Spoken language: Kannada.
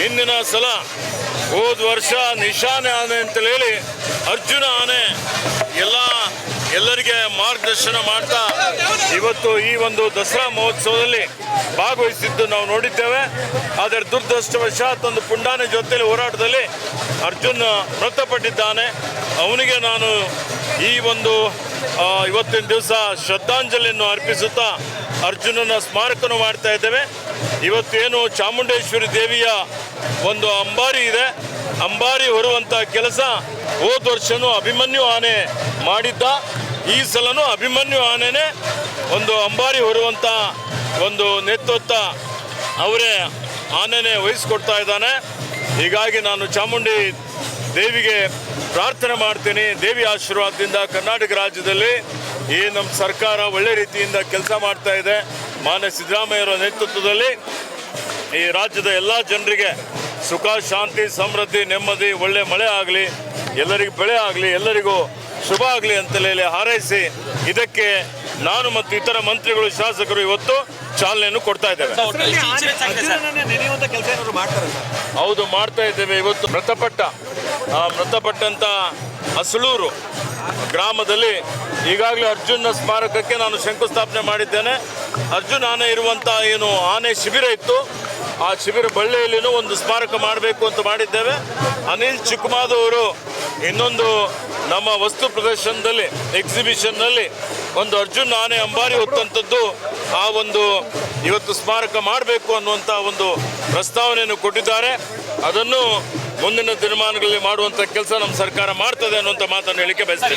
ಹಿಂದಿನ ಸಲ ಹೋದ ವರ್ಷ ನಿಶಾನೆ ಆನೆ ಅಂತೇಳಿ ಹೇಳಿ ಅರ್ಜುನ ಆನೆ ಎಲ್ಲ ಎಲ್ಲರಿಗೆ ಮಾರ್ಗದರ್ಶನ ಮಾಡ್ತಾ ಇವತ್ತು ಈ ಒಂದು ದಸರಾ ಮಹೋತ್ಸವದಲ್ಲಿ ಭಾಗವಹಿಸಿದ್ದು ನಾವು ನೋಡಿದ್ದೇವೆ. ಆದರೆ ದುರ್ದೃಷ್ಟವಶಾತ್ ಒಂದು ಪುಂಡಾನೆ ಜೊತೆಯಲ್ಲಿ ಹೋರಾಟದಲ್ಲಿ ಅರ್ಜುನ್ ಮೃತಪಟ್ಟಿದ್ದಾನೆ. ಅವನಿಗೆ ನಾನು ಈ ಒಂದು ಇವತ್ತಿನ ದಿವಸ ಶ್ರದ್ಧಾಂಜಲಿಯನ್ನು ಅರ್ಪಿಸುತ್ತಾ ಅರ್ಜುನನ ಸ್ಮಾರಕನು ಮಾಡ್ತಾ ಇದ್ದೇವೆ. ಇವತ್ತೇನು ಚಾಮುಂಡೇಶ್ವರಿ ದೇವಿಯ ಒಂದು ಅಂಬಾರಿ ಇದೆ. ಅಂಬಾರಿ ಹೊರುವಂಥ ಕೆಲಸ ಹೋದ ವರ್ಷನೂ ಅಭಿಮನ್ಯು ಆನೆ ಮಾಡಿದ್ದ. ಈ ಸಲನೂ ಅಭಿಮನ್ಯು ಆನೆನೇ ಒಂದು ಅಂಬಾರಿ ಹೊರುವಂಥ ಒಂದು ನೇತೃತ್ವ ಅವರೇ ಆನೆನೇ ವಹಿಸ್ಕೊಡ್ತಾ ಇದ್ದಾನೆ. ಹೀಗಾಗಿ ನಾನು ಚಾಮುಂಡಿ ದೇವಿಗೆ ಪ್ರಾರ್ಥನೆ ಮಾಡ್ತೀನಿ. ದೇವಿ ಆಶೀರ್ವಾದದಿಂದ ಕರ್ನಾಟಕ ರಾಜ್ಯದಲ್ಲಿ ಈ ನಮ್ಮ ಸರ್ಕಾರ ಒಳ್ಳೆ ರೀತಿಯಿಂದ ಕೆಲಸ ಮಾಡ್ತಾ ಇದೆ. ಮಾನ್ಯ ಸಿದ್ದರಾಮಯ್ಯರ ನೇತೃತ್ವದಲ್ಲಿ ಈ ರಾಜ್ಯದ ಎಲ್ಲ ಜನರಿಗೆ ಸುಖ ಶಾಂತಿ ಸಮೃದ್ಧಿ ನೆಮ್ಮದಿ ಒಳ್ಳೆ ಮಳೆ ಆಗಲಿ ಎಲ್ಲರಿಗೂ ಬೆಳೆ ಆಗಲಿ ಎಲ್ಲರಿಗೂ ಶುಭ ಆಗಲಿ ಅಂತಲೇ ಹಾರೈಸಿ ಇದಕ್ಕೆ ನಾನು ಮತ್ತು ಇತರ ಮಂತ್ರಿಗಳು ಶಾಸಕರು ಇವತ್ತು ಚಾಲನೆಯನ್ನು ಕೊಡ್ತಾ ಇದ್ದೇವೆ. ಹೌದು ಮಾಡ್ತಾ ಇದ್ದೇವೆ. ಇವತ್ತು ಮೃತಪಟ್ಟ ಆ ಮೃತಪಟ್ಟಂತ ಅಸಳೂರು ಗ್ರಾಮದಲ್ಲಿ ಈಗಾಗಲೇ ಅರ್ಜುನ ಸ್ಮಾರಕಕ್ಕೆ ನಾನು ಶಂಕುಸ್ಥಾಪನೆ ಮಾಡಿದ್ದೇನೆ. ಅರ್ಜುನ್ ಆನೆ ಇರುವಂಥ ಏನು ಆನೆ ಶಿಬಿರ ಇತ್ತು. ಆ ಶಿಬಿರ ಬಳ್ಳಿಯಲ್ಲಿನೂ ಒಂದು ಸ್ಮಾರಕ ಮಾಡಬೇಕು ಅಂತ ಮಾಡಿದ್ದೇವೆ. ಅನಿಲ್ ಚಿಕ್ಕಮಾದವರು ಇನ್ನೊಂದು ನಮ್ಮ ವಸ್ತು ಪ್ರದರ್ಶನದಲ್ಲಿ ಎಕ್ಸಿಬಿಷನ್ನಲ್ಲಿ ಒಂದು ಅರ್ಜುನ್ ಆನೆ ಅಂಬಾರಿ ಹೊತ್ತಂಥದ್ದು ಆ ಒಂದು ಇವತ್ತು ಸ್ಮಾರಕ ಮಾಡಬೇಕು ಅನ್ನುವಂಥ ಒಂದು ಪ್ರಸ್ತಾವನೆಯನ್ನು ಕೊಟ್ಟಿದ್ದಾರೆ. ಅದನ್ನು ಮುಂದಿನ ದಿನಮಾನಗಳಲ್ಲಿ ಮಾಡುವಂಥ ಕೆಲಸ ನಮ್ಮ ಸರ್ಕಾರ ಮಾಡ್ತದೆ ಅನ್ನುವಂಥ ಮಾತನ್ನು ಹೇಳಿಕೆ ಬಯಸ್ತೇನೆ.